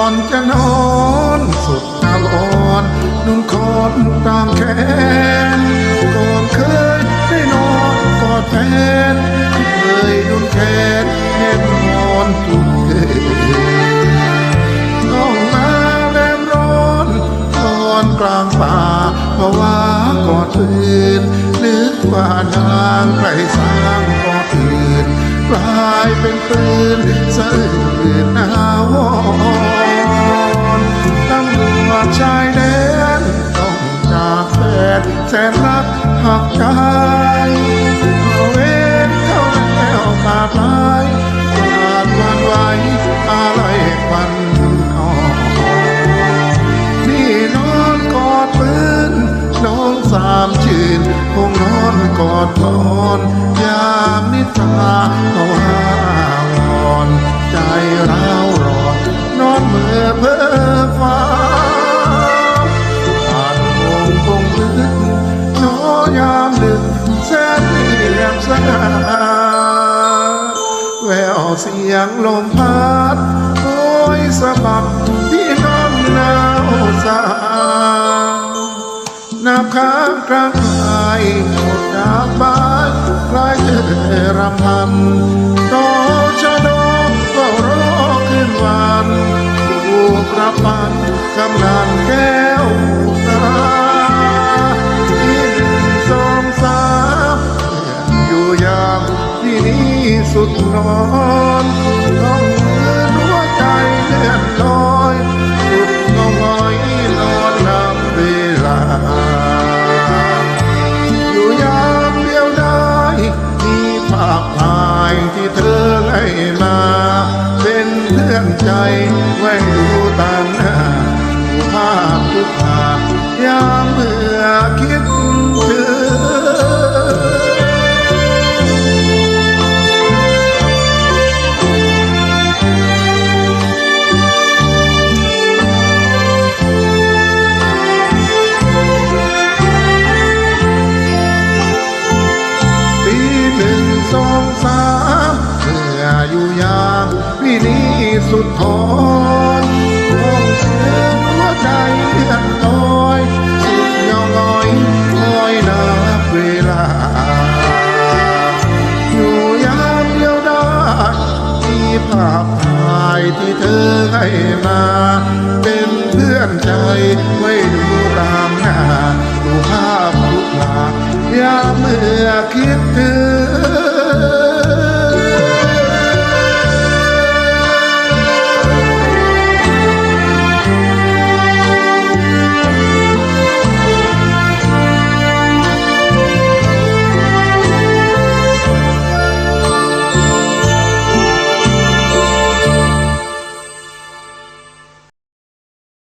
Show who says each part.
Speaker 1: con cho nó นุ่นคอนตามแขนก่อนเคยได้นอนกอดแฟนเคยนุ่นแขนแนบนอนทุกคืนน้องมาแนมร้อนนอนกลางป่าเพราะว่ากอดอื่นนึกว่านางใครสร้างกอดอื่นกลายเป็นปืนสะอื่น แสนรักหักใจเอาเวรเข้าแล้วตาปลายกวาดวันไว้อะไรควันออนนี่นอนกอดปืนน้องสามชื่นคงนอนกอดนอนยามนิทราเขาหาวอนใจร้าวร้อนนอนเมื่อเพ้อ เสียงลมพัดโอยสะบัดที่นอนหนาวสานับค้างกลางกายหมดดาบานคลายเจอรำพันต่อชะดอกก็รอขึ้นวันถูกรับปันกำนันแก้วตาที่สองสามอยู่ยามที่นี้สุดนอน ยู่ยามเดียวได้มีภาพถ่ายที่เธอให้มา เป็นเพื่อนใจไว้ ยู่ยามพี่นี้สุดทอนต้องเสียงหัวใจเลื่อนลอยสุดยองลอยคอยนับเวลา อยู่ยามเดียวได้มีภาพถ่ายที่เธอให้มา เป็นเพื่อนใจไว้ดูตามหน้าดูภาพทุกหลายามเมื่อคิด